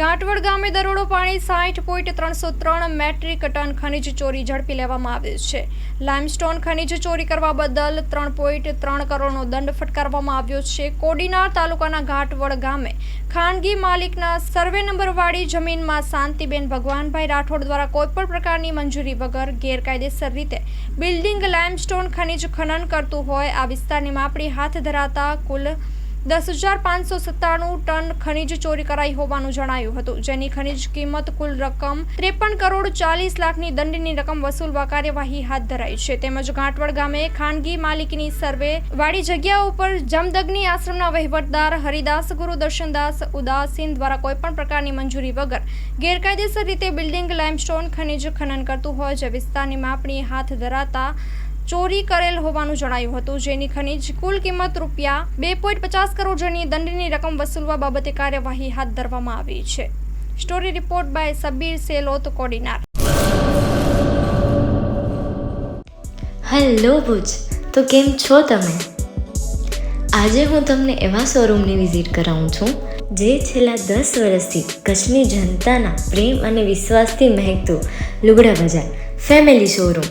ગાંટવડ ગામે દરોડો પાણી સાઠ પોઈન્ટ ત્રણસો ત્રણ મેટ્રિક ટન ખનીજ ચોરી ઝડપી લેવામાં આવ્યું છે. લાઇમસ્ટોન ખનિજ ચોરી કરવા બદલ ત્રણ પોઈન્ટ ત્રણ કરોડનો દંડ ફટકારવામાં આવ્યો છે. કોડીનાર તાલુકાના ઘાટવડ ગામે ખાનગી માલિકના સર્વે નંબરવાળી જમીનમાં શાંતિબેન ભગવાનભાઈ રાઠોડ દ્વારા કોઈપણ પ્રકારની મંજૂરી વગર ગેરકાયદેસર રીતે બિલ્ડિંગ લાઇમસ્ટોન ખનીજ ખનન કરતું હોય, આ વિસ્તારની માપણી હાથ ધરાતા કુલ દસ હજાર પાંચસો સત્તાણું ટન ખનીજ ચોરી કરાઈ હોવાનું જણાયું હતું. જેની ખનીજ કિંમત કુલ રકમ ત્રેપન કરોડ ચાલીસ લાખની દંડની રકમ વસૂલવા કાર્યવાહી હાથ ધરાઈ છે. તેમજ ઘાટવડ ગામે ખાનગી માલિકીની સર્વે વાળી જગ્યા ઉપર જમદગ્નિ આશ્રમના વહીવટદાર હરિદાસ, ગુરુ દર્શનદાસ ઉદાસીન દ્વારા કોઈપણ પ્રકારની મંજૂરી વગર ગેરકાયદેસર રીતે બિલ્ડિંગ, લાઇમસ્ટોન ખનીજ ખનન કરતું હોય, જે વિસ્તારની માપણી હાથ ધરાતા ચોરી કરેલ હોવાનું જણાયું હતું. જેની ખનીજ કુલ કિંમત રૂપિયા બે પોઈન્ટ પચાસ કરોડ દંડની રકમ વસૂલવા બાબતે કાર્યવાહી હાથ ધરવામાં આવી છે. Story report by Sabir Selot Kodinar. Hello Bhuj, તો કેમ છો તમે? આજે હું તમને એવા શોરૂમની વિઝિટ કરાવું છું, જે છેલ્લા દસ વર્ષથી કચ્છની જનતાના પ્રેમ અને વિશ્વાસથી મહેકતું લુગડા બજાર, ફેમિલી શોરૂમ.